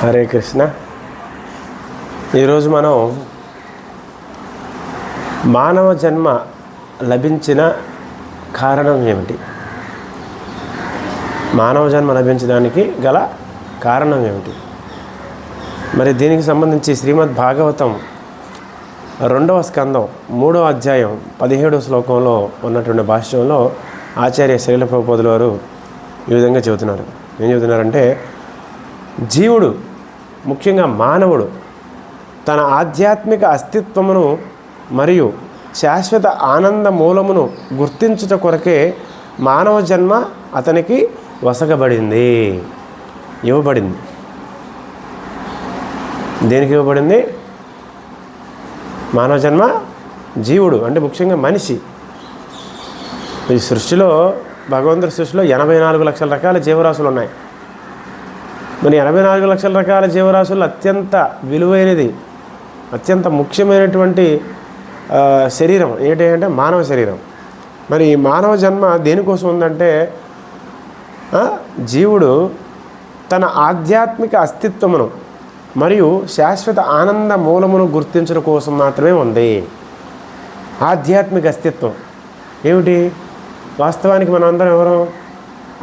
హరే కృష్ణ. ఈరోజు మనం మానవ జన్మ లభించిన కారణం ఏమిటి? మానవ జన్మ లభించడానికి గల కారణం ఏమిటి? మరి దీనికి సంబంధించి శ్రీమద్ భాగవతం రెండవ స్కందం మూడవ అధ్యాయం పదిహేడవ శ్లోకంలో ఉన్నటువంటి భాష్యంలో ఆచార్య శైల ప్రభుపదుల వారు ఈ విధంగా చెబుతున్నారు. ఏం చెబుతున్నారంటే జీవుడు ముఖ్యంగా మానవుడు తన ఆధ్యాత్మిక అస్తిత్వమును మరియు శాశ్వత ఆనంద మూలమును గుర్తించుట కొరకే మానవ జన్మ అతనికి వసగబడింది. ఇవ్వబడింది. దేనికి ఇవ్వబడింది? మానవ జన్మ జీవుడు అంటే ముఖ్యంగా మనిషి. ఈ సృష్టిలో భగవంతుడి సృష్టిలో ఎనభై నాలుగు లక్షల రకాల జీవరాశులు ఉన్నాయి. మరి ఎనభై నాలుగు లక్షల రకాల జీవరాశులు అత్యంత విలువైనది అత్యంత ముఖ్యమైనటువంటి శరీరం. ఏంటంటే అంటే మానవ శరీరం. మరి ఈ మానవ జన్మ దేనికోసం ఉందంటే జీవుడు తన ఆధ్యాత్మిక అస్తిత్వమును మరియు శాశ్వత ఆనంద మూలమును గుర్తించడం కోసం మాత్రమే ఉంది. ఆధ్యాత్మిక అస్తిత్వం. ఏమిటి? వాస్తవానికి మనం అందరం ఎవరు?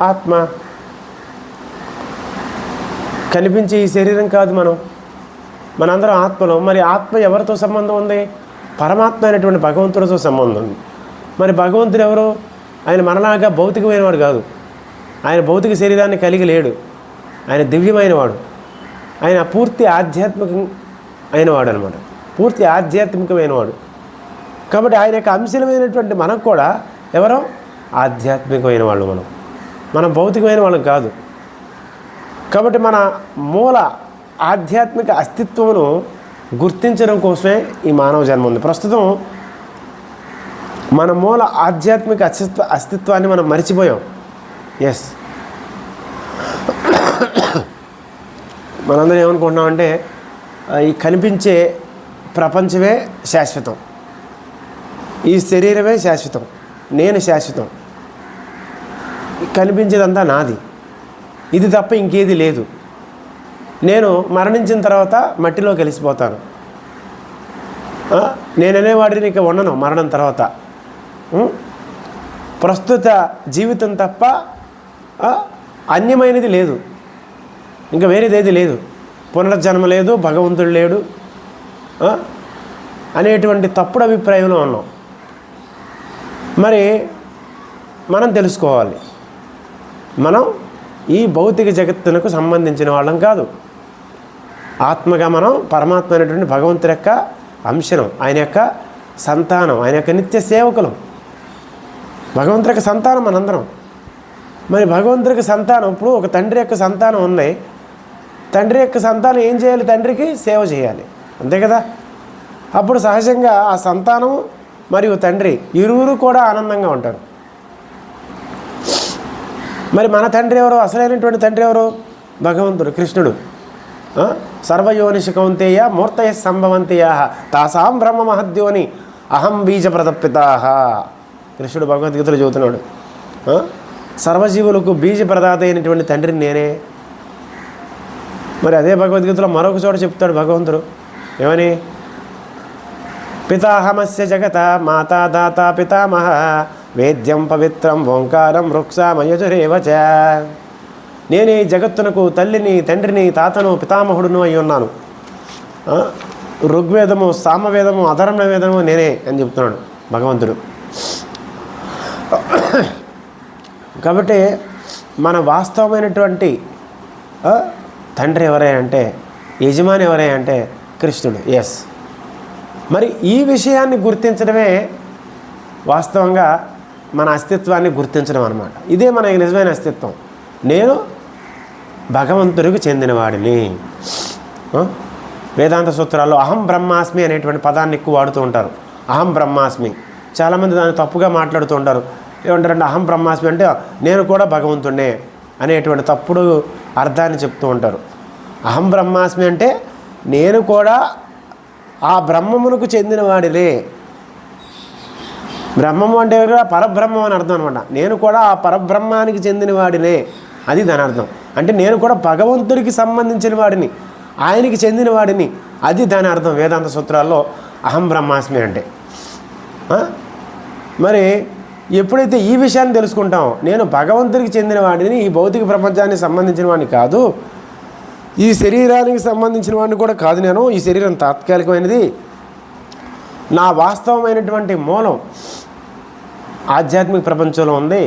ఆత్మ. కనిపించే ఈ శరీరం కాదు మనం. మనందరం ఆత్మలో. మరి ఆత్మ ఎవరితో సంబంధం ఉంది? పరమాత్మ అయినటువంటి భగవంతుడితో సంబంధం ఉంది. మరి భగవంతుడు ఎవరు? ఆయన మనలాగా భౌతికమైన వాడు కాదు. ఆయన భౌతిక శరీరాన్ని కలిగి లేడు. ఆయన దివ్యమైన వాడు ఆయన పూర్తి ఆధ్యాత్మిక అయినవాడు అనమాట పూర్తి ఆధ్యాత్మికమైన వాడు కాబట్టి ఆయన యొక్క అంశమైనటువంటి మనకు కూడా ఎవరో? ఆధ్యాత్మికమైన వాళ్ళు మనం. మనం భౌతికమైన వాళ్ళం కాదు. కాబట్టి మన మూల ఆధ్యాత్మిక అస్తిత్వమును గుర్తించడం కోసమే ఈ మానవ జన్మ ఉంది. ప్రస్తుతం మన మూల ఆధ్యాత్మిక అస్తిత్వ అస్తిత్వాన్ని మనం మర్చిపోయాం. ఎస్ మనందరం ఏమనుకుంటున్నామంటే ఈ కనిపించే ప్రపంచమే శాశ్వతం. ఈ శరీరమే శాశ్వతం. నేను శాశ్వతం. కనిపించేదంతా నాది. ఇది తప్ప ఇంకేది లేదు. నేను మరణించిన తర్వాత మట్టిలో కలిసిపోతాను. నేననేవాడిని ఇక ఉండను మరణం తర్వాత. ప్రస్తుత జీవితం తప్ప అన్యమైనది లేదు. ఇంకా వేరేది ఏది లేదు. పునర్జన్మ లేదు భగవంతుడు లేడు అనేటువంటి తప్పుడు అభిప్రాయంలో ఉన్నాం. మరి మనం తెలుసుకోవాలి. మనం ఈ భౌతిక జగత్తునకు సంబంధించిన వాళ్ళం కాదు. ఆత్మగా మనం పరమాత్మ అనేటువంటి భగవంతుడి యొక్క అంశనం ఆయన యొక్క సంతానం ఆయన యొక్క నిత్య సేవకులం. భగవంతుడి యొక్క సంతానం మనందరం. మరి భగవంతుడికి సంతానం ఇప్పుడు ఒక తండ్రి యొక్క సంతానం ఉంది. తండ్రి యొక్క సంతానం ఏం చేయాలి? తండ్రికి సేవ చేయాలి. అంతే కదా? అప్పుడు సహజంగా ఆ సంతానం మరియు తండ్రి ఇరువురు కూడా ఆనందంగా ఉంటారు. మరి మన తండ్రి ఎవరు? అసలైనటువంటి తండ్రి ఎవరు? భగవంతుడు కృష్ణుడు. ఆ? సర్వయోనిషి కౌంతేయ మూర్తయ సంభవంతయ తాసాం బ్రహ్మ మహద్యోని అహం బీజ ప్రదప్పితా కృష్ణుడు భగవద్గీతలో చదువుతున్నాడు సర్వజీవులకు బీజ ప్రదాత అయినటువంటి తండ్రిని నేనే. మరి అదే భగవద్గీతలో మరొక చోట చెప్తాడు భగవంతుడు. ఏమని? పితాహమస్య జగత మాతా దాత పితామహ. వేద్యం పవిత్రం ఓంకారం వృక్షామయజురేవ చ. నేను ఈ జగత్తునకు తల్లిని తండ్రిని తాతను పితామహుడును అయి ఉన్నాను. ఋగ్వేదము సామవేదము అధర్మ వేదము నేనే అని చెప్తున్నాడు భగవంతుడు. కాబట్టి మన వాస్తవమైనటువంటి తండ్రి ఎవరే అంటే యజమాని ఎవరే అంటే కృష్ణుడు. ఎస్ మరి ఈ విషయాన్ని గుర్తించడమే వాస్తవంగా మన అస్తిత్వాన్ని గుర్తించడం అనమాట ఇదే మన నిజమైన అస్తిత్వం. నేను భగవంతుడికి చెందినవాడిని. వేదాంత సూత్రాల్లో అహం బ్రహ్మాస్మి అనేటువంటి పదాన్ని ఎక్కువ వాడుతూ ఉంటారు. అహం బ్రహ్మాస్మి. చాలామంది దాన్ని తప్పుగా మాట్లాడుతూ ఉంటారు. ఏమంటారంటే అహం బ్రహ్మాస్మి అంటే నేను కూడా భగవంతుడే అనేటువంటి తప్పుడు అర్థాన్ని చెప్తూ ఉంటారు. అహం బ్రహ్మాస్మి అంటే నేను కూడా ఆ బ్రహ్మమునకు చెందినవాడిలే బ్రహ్మము అంటే కూడా పరబ్రహ్మం అని అర్థం అనమాట. నేను కూడా ఆ పరబ్రహ్మానికి చెందిన వాడినే. అది దాని అర్థం. అంటే నేను కూడా భగవంతుడికి సంబంధించిన వాడిని ఆయనకి చెందిన వాడిని. అది దాని అర్థం వేదాంత సూత్రాల్లో అహం బ్రహ్మాస్మి అంటే. మరి ఎప్పుడైతే ఈ విషయాన్ని తెలుసుకుంటామో నేను భగవంతుడికి చెందిన వాడిని ఈ భౌతిక ప్రపంచానికి సంబంధించిన వాడిని కాదు ఈ శరీరానికి సంబంధించిన వాడిని కూడా కాదు నేను. ఈ శరీరం తాత్కాలికమైనది. నా వాస్తవమైనటువంటి మూలం ఆధ్యాత్మిక ప్రపంచంలో ఉంది.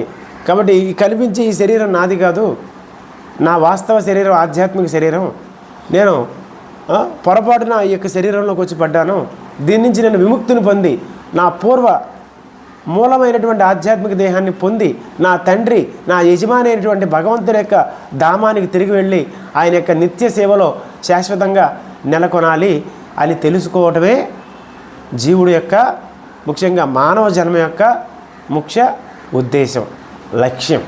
కాబట్టి ఈ కనిపించే ఈ శరీరం నాది కాదు. నా వాస్తవ శరీరం ఆధ్యాత్మిక శరీరం. నేను పొరపాటున ఈ యొక్క శరీరంలోకి వచ్చి పడ్డాను. దీని నుంచి నేను విముక్తిని పొంది నా పూర్వ మూలమైనటువంటి ఆధ్యాత్మిక దేహాన్ని పొంది నా తండ్రి నా యజమాని అయినటువంటి భగవంతుడి యొక్క ధామానికి తిరిగి వెళ్ళి ఆయన యొక్క నిత్య సేవలో శాశ్వతంగా నెలకొనాలి అని తెలుసుకోవటమే జీవుడు యొక్క ముఖ్యంగా మానవ జన్మ యొక్క ముఖ్య ఉద్దేశం లక్ష్యం.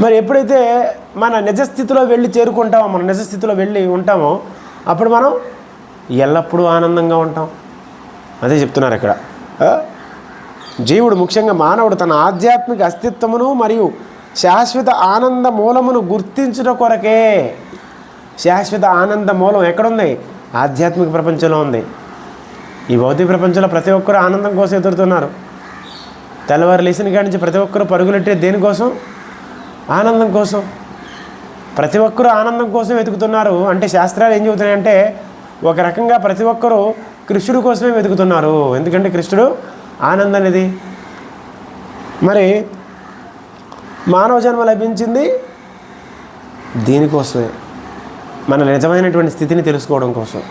మరి ఎప్పుడైతే మన నిజస్థితిలో వెళ్ళి చేరుకుంటామో మన నిజస్థితిలో వెళ్ళి ఉంటామో అప్పుడు మనం ఎల్లప్పుడూ ఆనందంగా ఉంటాం. అదే చెప్తున్నారు ఇక్కడ. జీవుడు ముఖ్యంగా మానవుడు తన ఆధ్యాత్మిక అస్తిత్వమును మరియు శాశ్వత ఆనంద మూలమును గుర్తించుట కొరకే శాశ్వత ఆనంద మూలం ఎక్కడుంది? ఆధ్యాత్మిక ప్రపంచంలో ఉంది. ఈ భౌతిక ప్రపంచంలో ప్రతి ఒక్కరూ ఆనందం కోసం ఎదురుతున్నారు. తెల్లవారు లేచిన కాడి నుంచి ప్రతి ఒక్కరూ పరుగులెట్టే దేనికోసం ఆనందం కోసం. ప్రతి ఒక్కరూ ఆనందం కోసం వెతుకుతున్నారు. అంటే శాస్త్రాలు ఏం చెబుతున్నాయంటే ఒక రకంగా ప్రతి ఒక్కరూ కృష్ణుడి కోసమే వెతుకుతున్నారు. ఎందుకంటే కృష్ణుడు ఆనందం అనేది మరి మానవ జన్మ లభించింది దీనికోసమే. మన నిజమైనటువంటి స్థితిని తెలుసుకోవడం కోసం.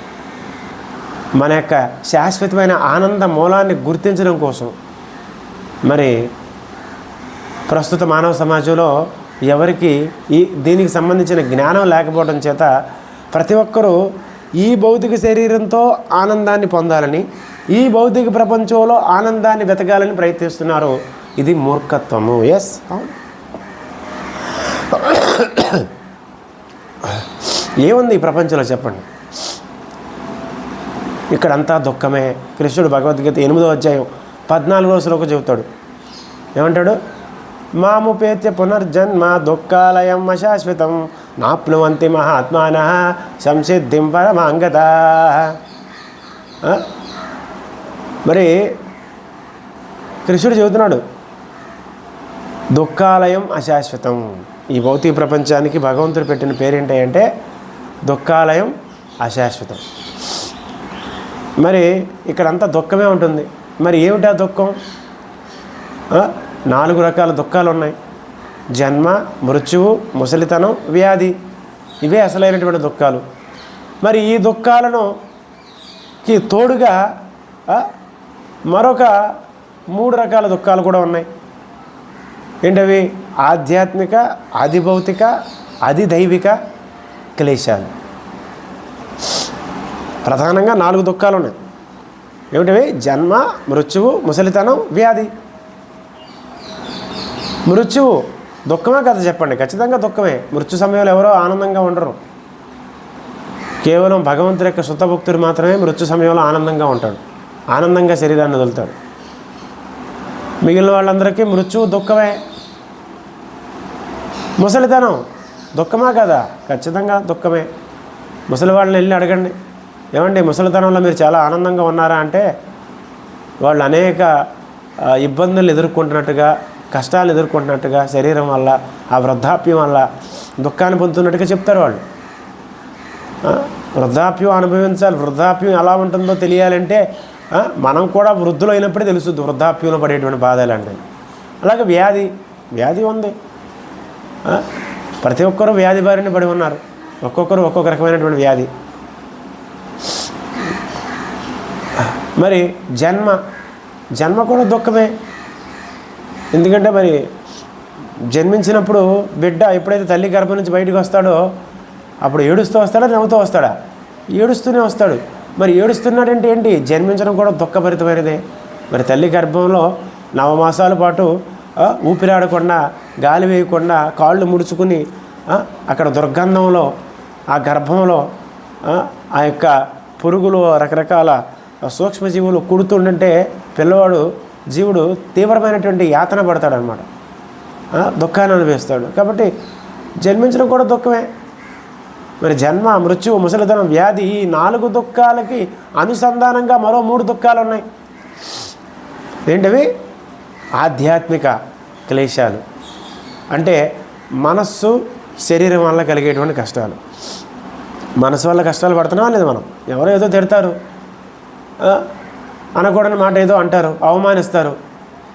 మన యొక్క శాశ్వతమైన ఆనంద మూలాన్ని గుర్తించడం కోసం. మరి ప్రస్తుత మానవ సమాజంలో ఎవరికి ఈ దీనికి సంబంధించిన జ్ఞానం లేకపోవడం చేత ప్రతి ఒక్కరూ ఈ భౌతిక శరీరంతో ఆనందాన్ని పొందాలని ఈ భౌతిక ప్రపంచంలో ఆనందాన్ని వెతకాలని ప్రయత్నిస్తున్నారు. ఇది మూర్ఖత్వము. ఎస్ ఏముంది ఈ ప్రపంచంలో చెప్పండి? ఇక్కడంతా దుఃఖమే. కృష్ణుడు భగవద్గీత ఎనిమిదో అధ్యాయం పద్నాలుగో శ్లోకం చెబుతాడు. ఏమంటాడు? మాముపేత్య పునర్జన్మ దుఃఖాలయం అశాశ్వతం. నాప్నువంతి మహాత్మాన సంసిద్ధిం పరమాంగత. మరి కృష్ణుడు చెబుతున్నాడు దుఃఖాలయం అశాశ్వతం. ఈ భౌతిక ప్రపంచానికి భగవంతుడు పెట్టిన పేరేంటంటే దుఃఖాలయం అశాశ్వతం. మరి ఇక్కడంతా దుఃఖమే ఉంటుంది. మరి ఏమిటా దుఃఖం? నాలుగు రకాల దుఃఖాలు ఉన్నాయి జన్మ మృత్యువు ముసలితనం వ్యాధి. ఇవే అసలైనటువంటి దుఃఖాలు. మరి ఈ దుఃఖాలను కి తోడుగా మరొక మూడు రకాల దుఃఖాలు కూడా ఉన్నాయి. ఏంటవి? ఆధ్యాత్మిక అధిభౌతిక అధిదైవిక క్లేశాలు. ప్రధానంగా నాలుగు దుఃఖాలు ఉన్నాయి. ఏమిటివి? జన్మ మృత్యువు ముసలితనం వ్యాధి. మృత్యువు దుఃఖమే కథ చెప్పండి. ఖచ్చితంగా దుఃఖమే. మృత్యు సమయంలో ఎవరో ఆనందంగా ఉండరు. కేవలం భగవంతుడి యొక్క శుద్ధభక్తుడు మాత్రమే మృత్యు సమయంలో ఆనందంగా ఉంటాడు. ఆనందంగా శరీరాన్ని వదులుతాడు. మిగిలిన వాళ్ళందరికీ మృత్యువు దుఃఖమే. ముసలితనం దుఃఖమా కదా? ఖచ్చితంగా దుఃఖమే. ముసలి వాళ్ళని వెళ్ళి అడగండి. ఏమండి ముసలితనంలో మీరు చాలా ఆనందంగా ఉన్నారా అంటే వాళ్ళు అనేక ఇబ్బందులు ఎదుర్కొంటున్నట్టుగా కష్టాలు ఎదుర్కొంటున్నట్టుగా శరీరం వల్ల ఆ వృద్ధాప్యం వల్ల దుఃఖాన్ని పొందుతున్నట్టుగా చెప్తారు వాళ్ళు. వృద్ధాప్యం అనుభవించాలి. వృద్ధాప్యం ఎలా ఉంటుందో తెలియాలంటే మనం కూడా వృద్ధులు అయినప్పుడే తెలుస్తుంది వృద్ధాప్యంలో పడేటువంటి బాధలు అంటే. అలాగే వ్యాధి వ్యాధి ఉంది. ప్రతి ఒక్కరూ వ్యాధి బారిన పడి ఉన్నారు. ఒక్కొక్కరు ఒక్కొక్క రకమైనటువంటి వ్యాధి. మరి జన్మ జన్మ కూడా దుఃఖమే. ఎందుకంటే మరి జన్మించినప్పుడు బిడ్డ ఎప్పుడైతే తల్లి గర్భం నుంచి బయటకు వస్తాడో అప్పుడు ఏడుస్తూ వస్తాడా నవ్వుతూ వస్తాడా? ఏడుస్తూనే వస్తాడు. మరి ఏడుస్తున్నాడంటే ఏంటి? జన్మించడం కూడా దుఃఖభరితమైనదే. మరి తల్లి గర్భంలో నవమాసాల పాటు ఊపిరాడకుండా గాలి వేయకుండా కాళ్ళు ముడుచుకుని అక్కడ దుర్గంధంలో ఆ గర్భంలో ఆ యొక్క పురుగులు రకరకాల సూక్ష్మజీవులు కుడుతుండంటే పిల్లవాడు జీవుడు తీవ్రమైనటువంటి యాతన పడతాడనమాట. దుఃఖాన్ని అనుభవిస్తాడు. కాబట్టి జన్మించడం కూడా దుఃఖమే. మరి జన్మ మృత్యు ముసలితనం వ్యాధి ఈ నాలుగు దుఃఖాలకి అనుసంధానంగా మరో మూడు దుఃఖాలు ఉన్నాయి ఏంటవి? ఆధ్యాత్మిక క్లేశాలు. అంటే మనస్సు శరీరం వల్ల కలిగేటువంటి కష్టాలు. మనసు వల్ల కష్టాలు పడుతున్నావా లేదు మనం? ఎవరో ఏదో తిడతారు. అనకూడని మాట ఏదో అంటారు అవమానిస్తారు.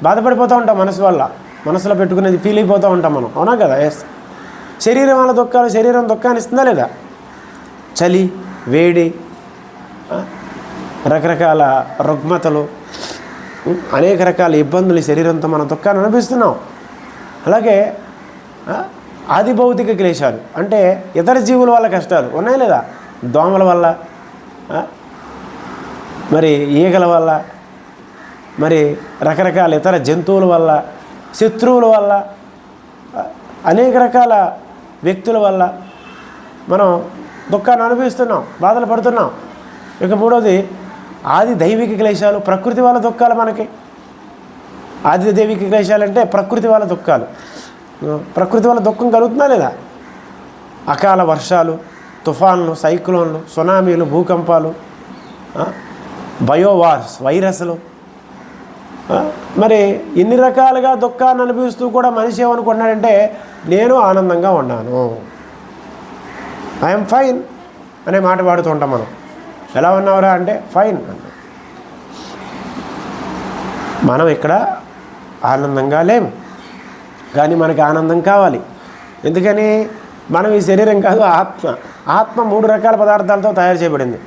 బాధపడిపోతూ ఉంటాం మనసు వల్ల. మనసులో పెట్టుకునేది ఫీల్ అయిపోతూ ఉంటాం మనం. అవునా కదా? ఎస్ శరీరం వల్ల దుఃఖాలు శరీరం దుఃఖాన్ని ఇస్తుందా లేదా? చలి వేడి రకరకాల రుగ్మతలు అనేక రకాల ఇబ్బందులు శరీరంతో మనం దుఃఖాన్ని అనిపిస్తున్నాం అలాగే ఆది భౌతిక క్లేశాలు. అంటే ఇతర జీవుల వల్ల కష్టాలు. ఉన్నాయి లేదా? దోమల వల్ల మరి ఈగల వల్ల మరి రకరకాల ఇతర జంతువుల వల్ల శత్రువుల వల్ల అనేక రకాల వ్యక్తుల వల్ల మనం దుఃఖాన్ని అనుభవిస్తున్నాం బాధలు పడుతున్నాం. ఇక మూడోది ఆది దైవిక క్లేశాలు ప్రకృతి వాళ్ళ దుఃఖాలు మనకి. ఆది దైవిక క్లేశాలు అంటే ప్రకృతి వాళ్ళ దుఃఖాలు. ప్రకృతి వల్ల దుఃఖం కలుగుతుందా లేదా? అకాల వర్షాలు తుఫాన్లు సైక్లోన్లు సునామీలు భూకంపాలు బయోవార్స్ వైరస్లు. మరి ఇన్ని రకాలుగా దుఃఖాన్ని అనుభవిస్తూ కూడా మనిషి ఏమనుకున్నాడంటే నేను ఆనందంగా ఉన్నాను. ఐఎమ్ ఫైన్ అనే మాట వాడుతూ ఉంటాం మనం. ఎలా ఉన్నావురా? అంటే ఫైన్ మనం ఇక్కడ ఆనందంగా లేము కానీ మనకి ఆనందం కావాలి. ఎందుకని? మనం ఈ శరీరం కాదు ఆత్మ. ఆత్మ మూడు రకాల పదార్థాలతో తయారు చేయబడింది.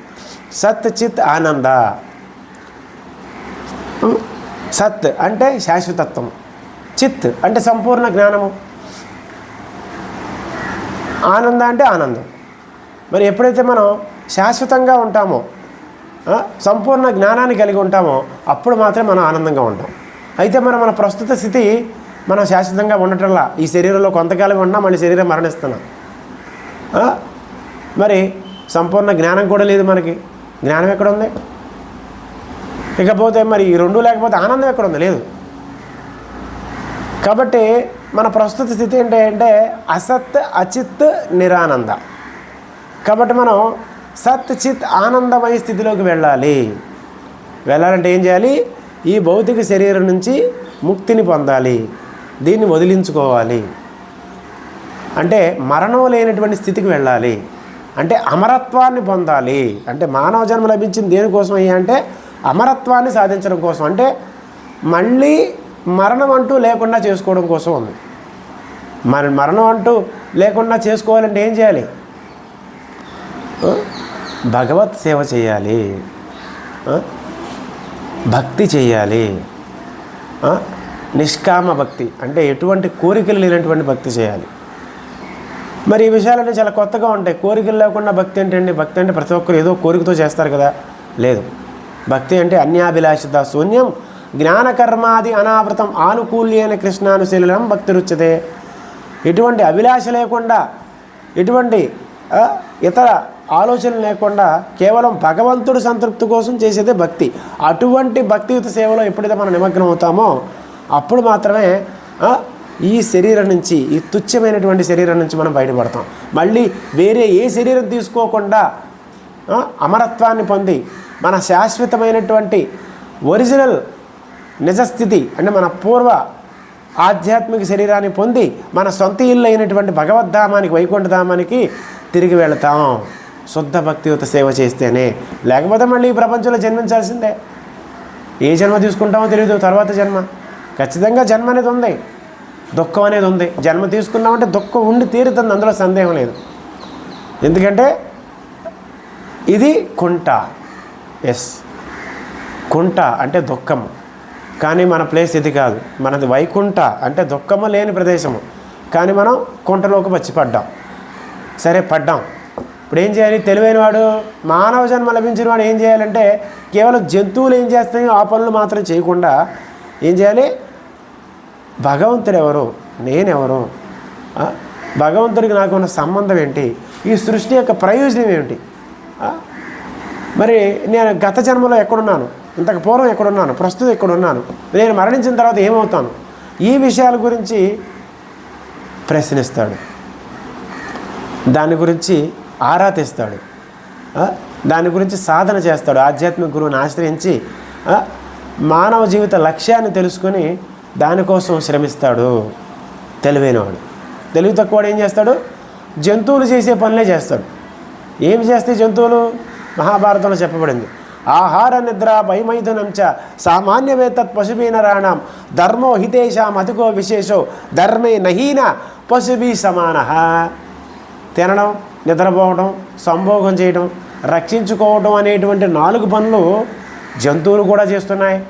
సత్ చిత్ ఆనంద. సత్ అంటే శాశ్వతత్వం. చిత్ అంటే సంపూర్ణ జ్ఞానము. ఆనంద అంటే ఆనందం. మరి ఎప్పుడైతే మనం శాశ్వతంగా ఉంటామో సంపూర్ణ జ్ఞానాన్ని కలిగి ఉంటామో అప్పుడు మాత్రమే మనం ఆనందంగా ఉంటాం. అయితే మనం మన ప్రస్తుత స్థితి మనం శాశ్వతంగా ఉండటంలా? ఈ శరీరంలో కొంతకాలం ఉన్నా మళ్ళీ శరీరం మరణిస్తున్నాం. మరి సంపూర్ణ జ్ఞానం కూడా లేదు మనకి. జ్ఞానం ఎక్కడుంది? ఇకపోతే మరి ఈ రెండు లేకపోతే ఆనందం ఎక్కడుంది? లేదు. కాబట్టి మన ప్రస్తుత స్థితి ఏంటి అంటే అసత్ అచిత్ నిరానంద. కాబట్టి మనం సత్ చిత్ ఆనందమయ స్థితిలోకి వెళ్ళాలి. వెళ్ళాలంటే ఏం చేయాలి? ఈ భౌతిక శరీరం నుంచి ముక్తిని పొందాలి. దీన్ని వదిలించుకోవాలి. అంటే మరణం లేనటువంటి స్థితికి వెళ్ళాలి. అంటే అమరత్వాన్ని పొందాలి. అంటే మానవ జన్మ లభించింది దేనికోసం అయ్యా అంటే అమరత్వాన్ని సాధించడం కోసం. అంటే మళ్ళీ మరణం అంటూ లేకుండా చేసుకోవడం కోసం ఉంది. మన మరణం అంటూ లేకుండా చేసుకోవాలంటే ఏం చేయాలి? భగవత్ సేవ చేయాలి. భక్తి చేయాలి. నిష్కామ భక్తి అంటే ఎటువంటి కోరికలు లేనటువంటి భక్తి చేయాలి. మరి ఈ విషయాలన్నీ చాలా కొత్తగా ఉంటాయి. కోరికలు లేకుండా భక్తి ఏంటండి భక్తి అంటే ప్రతి ఒక్కరు ఏదో కోరికతో చేస్తారు కదా? లేదు. భక్తి అంటే అన్యాభిలాషిత శూన్యం జ్ఞానకర్మాది అనావృతం ఆనుకూల్యైన కృష్ణానుశీలం భక్తి రుచితే ఎటువంటి అభిలాష లేకుండా ఎటువంటి ఇతర ఆలోచన లేకుండా కేవలం భగవంతుడు సంతృప్తి కోసం చేసేదే భక్తి. అటువంటి భక్తియుత సేవలో ఎప్పుడైతే మనం నిమగ్నం అవుతామో అప్పుడు మాత్రమే ఈ శరీరం నుంచి ఈ తుచ్చమైనటువంటి శరీరం నుంచి మనం బయటపడతాం. మళ్ళీ వేరే ఏ శరీరం తీసుకోకుండా అమరత్వాన్ని పొంది మన శాశ్వతమైనటువంటి ఒరిజినల్ నిజస్థితి అంటే మన పూర్వ ఆధ్యాత్మిక శరీరాన్ని పొంది మన సొంత ఇల్లు అయినటువంటి భగవద్ధామానికి వైకుంఠధామానికి తిరిగి వెళతాం. శుద్ధ భక్తియుత సేవ చేస్తేనే. లేకపోతే మళ్ళీ ఈ ప్రపంచంలో జన్మించాల్సిందే. ఏ జన్మ తీసుకుంటామో తెలియదు తర్వాత జన్మ. ఖచ్చితంగా జన్మ అనేది ఉంది. దుఃఖం అనేది ఉంది. జన్మ తీసుకున్నామంటే దుఃఖం ఉండి తీరుతుంది. అందులో సందేహం లేదు. ఎందుకంటే ఇది కుంట. ఎస్ కుంట అంటే దుఃఖము. కానీ మన ప్లేస్ ఇది కాదు. మనది వైకుంఠ అంటే దుఃఖము లేని ప్రదేశము. కానీ మనం కుంటలోకి వచ్చి పడ్డాం. సరే పడ్డాం. ఇప్పుడు ఏం చేయాలి? తెలివైన వాడు మానవ జన్మ లభించిన వాడు ఏం చేయాలంటే కేవలం జంతువులు ఏం చేస్తాయో ఆ పనులు మాత్రం చేయకుండా ఏం చేయాలి? భగవంతుడు ఎవరు నేనెవరు భగవంతుడికి నాకు ఉన్న సంబంధం ఏంటి? ఈ సృష్టి యొక్క ప్రయోజనం ఏమిటి? మరి నేను గత జన్మలో ఎక్కడున్నాను? ఇంతకు పూర్వం ఎక్కడున్నాను? ప్రస్తుతం ఎక్కడున్నాను? నేను మరణించిన తర్వాత ఏమవుతాను? ఈ విషయాల గురించి ప్రశ్నిస్తాడు. దాని గురించి ఆరా తీస్తాడు. దాని గురించి సాధన చేస్తాడు. ఆధ్యాత్మిక గురువుని ఆశ్రయించి మానవ జీవిత లక్ష్యాన్ని తెలుసుకొని దానికోసం శ్రమిస్తాడు తెలివైనవాడు. తెలివి తక్కువవాడు ఏం చేస్తాడు? జంతువులు చేసే పనులే చేస్తాడు. ఏం చేస్తే జంతువులు? మహాభారతంలో చెప్పబడింది. ఆహార నిద్ర భయమైథునంచ చ సామాన్యవేతత్ పశుభీనరాణం ధర్మో హితేషాం అతికో విశేషో ధర్మే నహీన పశుభీ సమాన. తినడం నిద్రపోవడం సంభోగం చేయడం రక్షించుకోవడం అనేటువంటి నాలుగు పనులు జంతువులు కూడా చేస్తున్నాయి.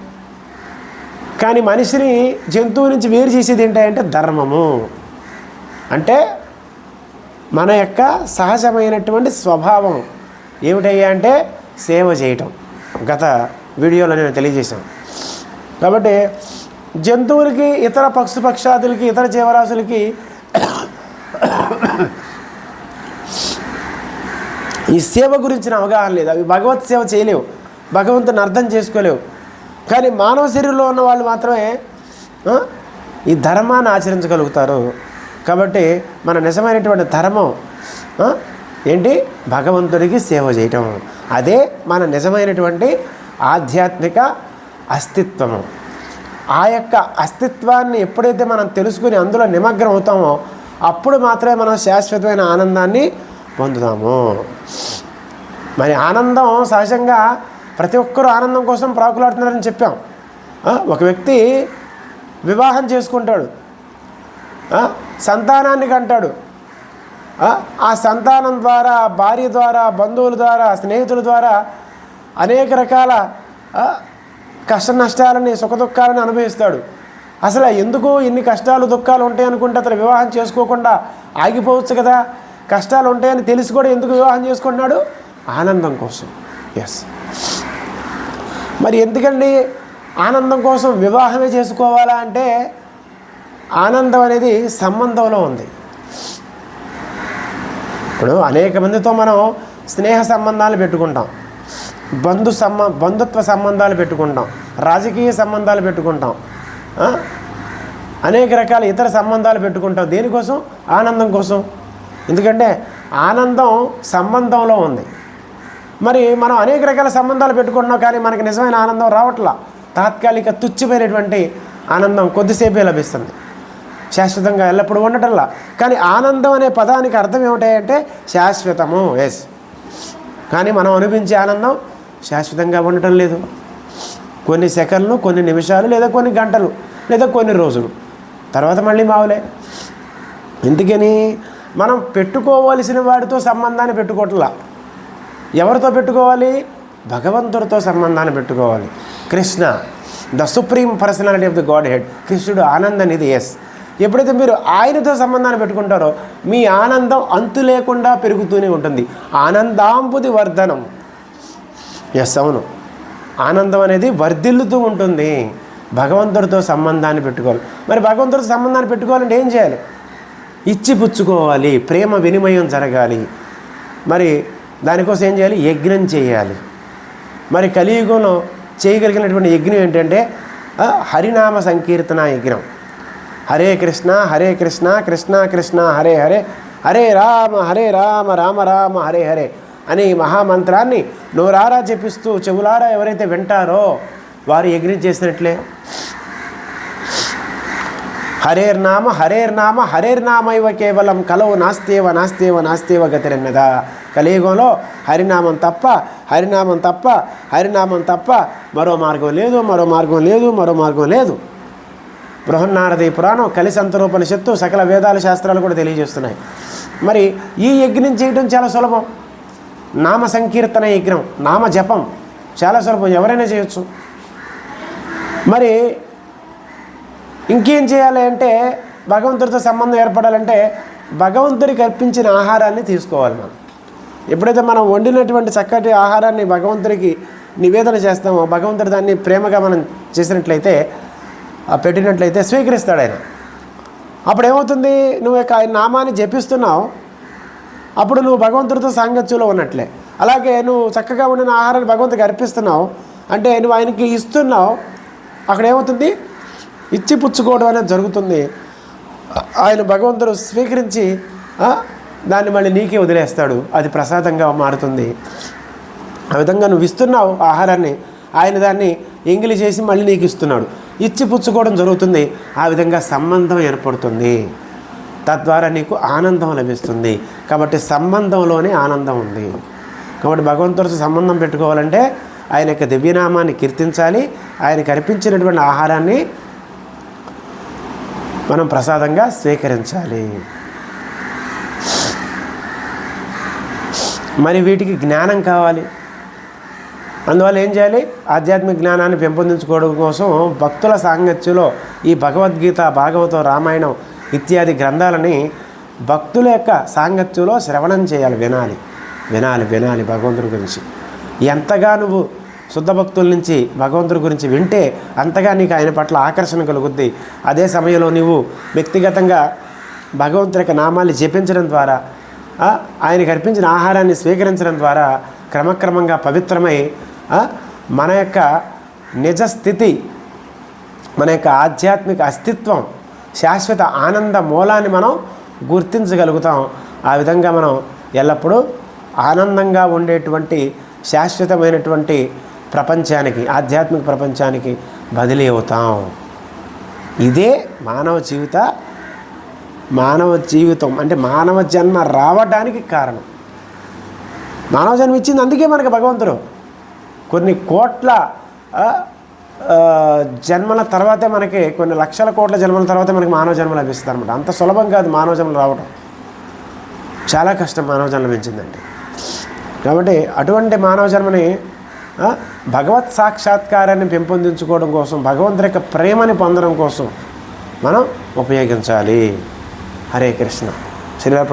కానీ మనిషిని జంతువు నుంచి వేరు చేసేది ఏంటంటే ధర్మము. అంటే మన యొక్క సహజమైనటువంటి స్వభావం ఏమిటయ్యా అంటే సేవ చేయటం. గత వీడియోలో నేను తెలియజేశాను. కాబట్టి జంతువులకి ఇతర పక్షు పక్షాదులకి ఇతర జీవరాశులకి ఈ సేవ గురించిన అవగాహన లేదు. అవి భగవత్ సేవ చేయలేవు. భగవంతుని అర్థం చేసుకోలేవు. కానీ మానవ శరీరంలో ఉన్న వాళ్ళు మాత్రమే ఈ ధర్మాన్ని ఆచరించగలుగుతారు. కాబట్టి మన నిజమైనటువంటి ధర్మం ఏంటి? భగవంతుడికి సేవ చేయటం. అదే మన నిజమైనటువంటి ఆధ్యాత్మిక అస్తిత్వము. ఆ యొక్క అస్తిత్వాన్ని ఎప్పుడైతే మనం తెలుసుకుని అందులో నిమగ్నం అవుతామో అప్పుడు మాత్రమే మనం శాశ్వతమైన ఆనందాన్ని పొందుతాము. మరి ఆనందం సహజంగా ప్రతి ఒక్కరూ ఆనందం కోసం ప్రాకులాడుతున్నారని చెప్పాం. ఒక వ్యక్తి వివాహం చేసుకుంటాడు. సంతానాన్ని కంటాడు. ఆ, సంతానం ద్వారా భార్య ద్వారా బంధువుల ద్వారా స్నేహితుల ద్వారా అనేక రకాల కష్ట నష్టాలని సుఖ దుఃఖాలని అనుభవిస్తాడు. అసలు ఎందుకు ఇన్ని కష్టాలు దుఃఖాలు ఉంటాయి అనుకుంటే అతను వివాహం చేసుకోకుండా ఆగిపోవచ్చు కదా? కష్టాలు ఉంటాయని తెలిసి కూడా ఎందుకు వివాహం చేసుకుంటున్నాడు? ఆనందం కోసం. ఎస్ మరి ఎందుకండి ఆనందం కోసం వివాహమే చేసుకోవాలా అంటే ఆనందం అనేది సంబంధంలో ఉంది. ఇప్పుడు అనేక మందితో మనం స్నేహ సంబంధాలు పెట్టుకుంటాం. బంధు సంబ బంధుత్వ సంబంధాలు పెట్టుకుంటాం. రాజకీయ సంబంధాలు పెట్టుకుంటాం. అనేక రకాల ఇతర సంబంధాలు పెట్టుకుంటాం. దేనికోసం? ఆనందం కోసం. ఎందుకంటే ఆనందం సంబంధంలో ఉంది. మరి మనం అనేక రకాల సంబంధాలు పెట్టుకుంటున్నాం కానీ మనకి నిజమైన ఆనందం రావట్లా? తాత్కాలిక తుచ్చిపోయినటువంటి ఆనందం కొద్దిసేపే లభిస్తుంది. శాశ్వతంగా ఎల్లప్పుడూ ఉండటంలా. కానీ ఆనందం అనే పదానికి అర్థం ఏమిటంటే శాశ్వతము. ఎస్ కానీ మనం అనిపించే ఆనందం శాశ్వతంగా ఉండటం లేదు. కొన్ని సెకండ్లు కొన్ని నిమిషాలు లేదా కొన్ని గంటలు లేదా కొన్ని రోజులు. తర్వాత మళ్ళీ మావులే. ఎందుకని మనం పెట్టుకోవలసిన వాడితో సంబంధాన్ని పెట్టుకోవట్లా. ఎవరితో పెట్టుకోవాలి? భగవంతుడితో సంబంధాన్ని పెట్టుకోవాలి. Krishna the supreme personality of the Godhead కృష్ణుడు ఆనంద నిధి ఎస్ ఎప్పుడైతే మీరు ఆయనతో సంబంధాన్ని పెట్టుకుంటారో మీ ఆనందం అంతు లేకుండా పెరుగుతూనే ఉంటుంది. ఆనందాంబుది వర్ధనం. ఎస్ అవును. ఆనందం అనేది వర్ధిల్లుతూ ఉంటుంది. భగవంతుడితో సంబంధాన్ని పెట్టుకోవాలి. మరి భగవంతుడితో సంబంధాన్ని పెట్టుకోవాలంటే ఏం చేయాలి? ఇచ్చి పుచ్చుకోవాలి ప్రేమ వినిమయం జరగాలి. మరి దానికోసం ఏం చేయాలి? యజ్ఞం చేయాలి. మరి కలియుగంలో చేయగలిగినటువంటి యజ్ఞం ఏంటంటే హరినామ సంకీర్తన యజ్ఞం. హరే కృష్ణ హరే కృష్ణ కృష్ణ కృష్ణ హరే హరే హరే రామ హరే రామ రామ రామ హరే హరే అనే ఈ మహామంత్రాన్ని నోరారా జపిస్తూ చెవులారా ఎవరైతే వింటారో వారు యజ్ఞం చేసినట్లే. హరేర్నామ హరేర్నామ హరేర్నామైవ కేవలం కలవు నాస్తేవ నాస్తేవ నాస్తేవ గతిరన్నదా. కలియుగంలో హరినామం తప్ప హరినామం తప్ప హరినామం తప్ప మరో మార్గం లేదు మరో మార్గం లేదు మరో మార్గం లేదు. బృహన్నారది పురాణం కలిసి అంతరూపనిషత్తు సకల వేదాల శాస్త్రాలు కూడా తెలియజేస్తున్నాయి. మరి ఈ యజ్ఞం చేయడం చాలా సులభం. నామ సంకీర్తన యజ్ఞం నామ జపం చాలా సులభం ఎవరైనా చేయొచ్చు. మరి ఇంకేం చేయాలి అంటే భగవంతుడితో సంబంధం ఏర్పడాలంటే భగవంతుడికి అర్పించిన ఆహారాన్ని తీసుకోవాలి మనం. ఎప్పుడైతే మనం వండినటువంటి చక్కటి ఆహారాన్ని భగవంతుడికి నివేదన చేస్తామో భగవంతుడు దాన్ని ప్రేమగా మనం చేసినట్లయితే పెట్టినట్లయితే స్వీకరిస్తాడు ఆయన. అప్పుడు ఏమవుతుంది నువ్వు యొక్క ఆయన నామాన్ని జపిస్తున్నావు. అప్పుడు నువ్వు భగవంతుడితో సాంగత్యంలో ఉన్నట్లే. అలాగే నువ్వు చక్కగా ఉండిన ఆహారాన్ని భగవంతుడికి అర్పిస్తున్నావు. అంటే నువ్వు ఆయనకి ఇస్తున్నావు. అక్కడ ఏమవుతుంది ఇచ్చి పుచ్చుకోవడం అనేది జరుగుతుంది. ఆయన భగవంతుడు స్వీకరించి దాన్ని మళ్ళీ నీకే వదిలేస్తాడు. అది ప్రసాదంగా మారుతుంది. ఆ విధంగా నువ్వు ఇస్తున్నావు ఆహారాన్ని ఆయన దాన్ని ఎంగిలి చేసి మళ్ళీ నీకు ఇస్తున్నాడు. ఇచ్చి పుచ్చుకోవడం జరుగుతుంది. ఆ విధంగా సంబంధం ఏర్పడుతుంది. తద్వారా నీకు ఆనందం లభిస్తుంది. కాబట్టి సంబంధంలోనే ఆనందం ఉంది. కాబట్టి భగవంతుడితో సంబంధం పెట్టుకోవాలంటే ఆయన యొక్క దివ్యనామాన్ని కీర్తించాలి. ఆయనకు అర్పించినటువంటి ఆహారాన్ని మనం ప్రసాదంగా స్వీకరించాలి. మరి వీటికి జ్ఞానం కావాలి. అందువల్ల ఏం చేయాలి? ఆధ్యాత్మిక జ్ఞానాన్ని పెంపొందించుకోవడం కోసం భక్తుల సాంగత్యంలో ఈ భగవద్గీత భాగవతం రామాయణం ఇత్యాది గ్రంథాలని భక్తుల యొక్క సాంగత్యంలో శ్రవణం చేయాలి వినాలి. వినాలి వినాలి భగవంతుడి గురించి. ఎంతగా నువ్వు శుద్ధ భక్తుల నుంచి భగవంతుడి గురించి వింటే అంతగా నీకు ఆయన పట్ల ఆకర్షణ కలుగుద్ది. అదే సమయంలో నీవు వ్యక్తిగతంగా భగవంతుడి యొక్క నామాన్ని జపించడం ద్వారా ఆయనకు అర్పించిన ఆహారాన్ని స్వీకరించడం ద్వారా క్రమక్రమంగా పవిత్రమై మన యొక్క నిజ స్థితి మన యొక్క ఆధ్యాత్మిక అస్తిత్వం శాశ్వత ఆనంద మూలాన్ని మనం గుర్తించగలుగుతాం. ఆ విధంగా మనం ఎల్లప్పుడూ ఆనందంగా ఉండేటువంటి శాశ్వతమైనటువంటి ప్రపంచానికి ఆధ్యాత్మిక ప్రపంచానికి బదిలీ అవుతాం. ఇదే మానవ జీవిత మానవ జీవితం అంటే మానవ జన్మ రావడానికి కారణం. మానవ జన్మ ఇచ్చింది అందుకే మనకి భగవంతుడు. కొన్ని కోట్ల జన్మల తర్వాతే మనకి కొన్ని లక్షల కోట్ల జన్మల తర్వాతే మనకి మానవ జన్మ లభిస్తుంది అనమాట అంత సులభం కాదు మానవ జన్మ రావడం చాలా కష్టం మానవ జన్మ పెంచిందండి కాబట్టి అటువంటి మానవ జన్మని భగవత్ సాక్షాత్కారాన్ని పెంపొందించుకోవడం కోసం భగవంతుడి యొక్క ప్రేమని పొందడం కోసం మనం ఉపయోగించాలి. హరే కృష్ణ. శ్రీరామ